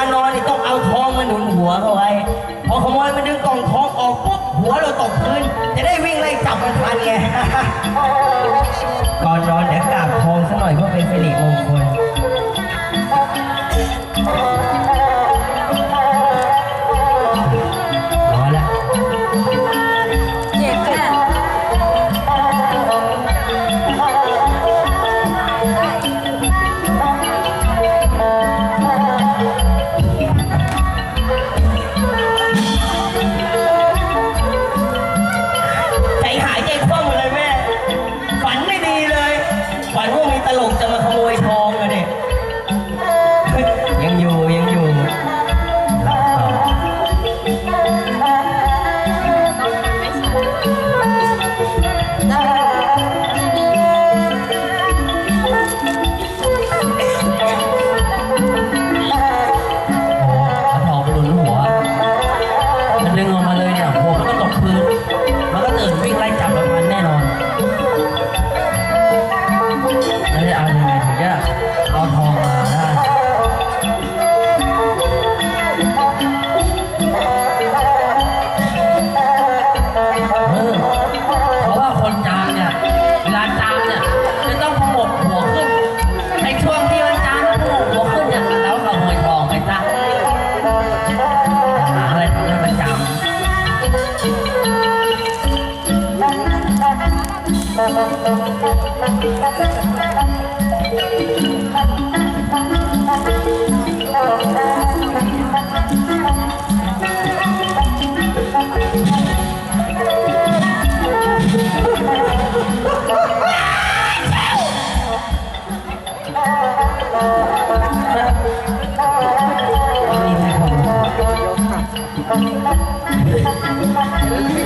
านอนนี่ต้องเอาทองมาหนุนหัวเขาไว้ พอขโมยมันดึงกล่องทองออกปุ๊บหัวเราตกพื้น จะได้วิ่งไล่จับมันทันไง ก่อนนอนเดี๋ยวกราบทองซะ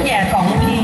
แก่สองที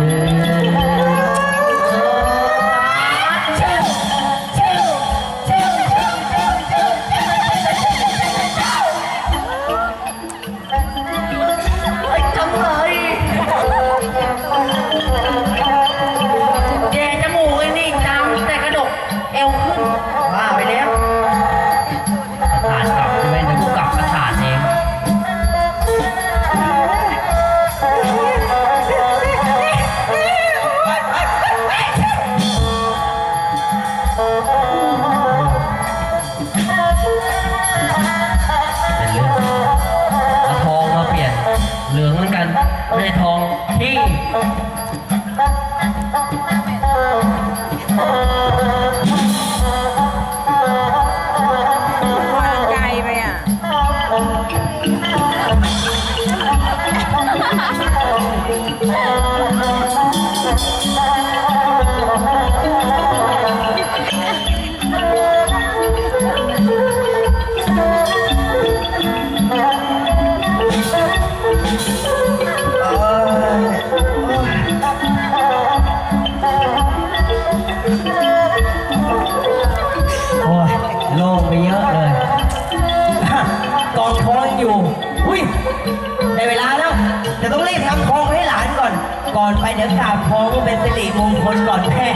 เหลืองเหมือนกันไม่ใช่ทองที่วางไกลไปอะ โอ้ยโล่งไปเยอะเลยกองทองยังอยู่ อุ้ยได้เวลาแล้วจะต้องรีบทำทองให้หลานก่อน ก่อนไปเดี๋ยวกราบทองเป็นสิริมงคลก่อนแม่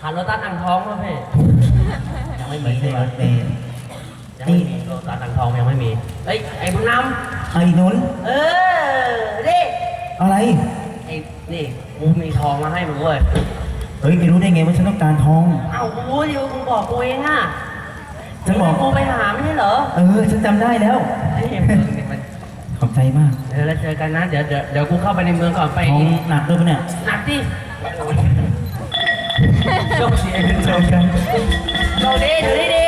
หาโลตัสอ่างทองมาพี่ยังไม่มีใช่ไหมเมย์ยังไม่มีโลตัสอ่างทองยังไม่มีเฮ้ยไอ้บุญนำไอ้นุ้นเออเด้อะไร ไอ้นี่กูมีทองมาให้มึงเว้ยเฮ้ยไปรู้ได้ไงว่าฉันต้องการทอง เอ้ากูเดี๋ยวกูบอกกูเองอะฉันบอก กูไปหาไม่ใช่เหรอเออ ฉันจำได้แล้วขอบใจมากเดี๋ยวเราเจอกันนะเดี๋ยวเดี๋ยวเดี๋ยวกูเข้าไปในเมืองก่อนไปทองหนักด้วยปะเนี่ย หนักดิ ยกเสียงเป็นโจกัน เราดีดูดีดี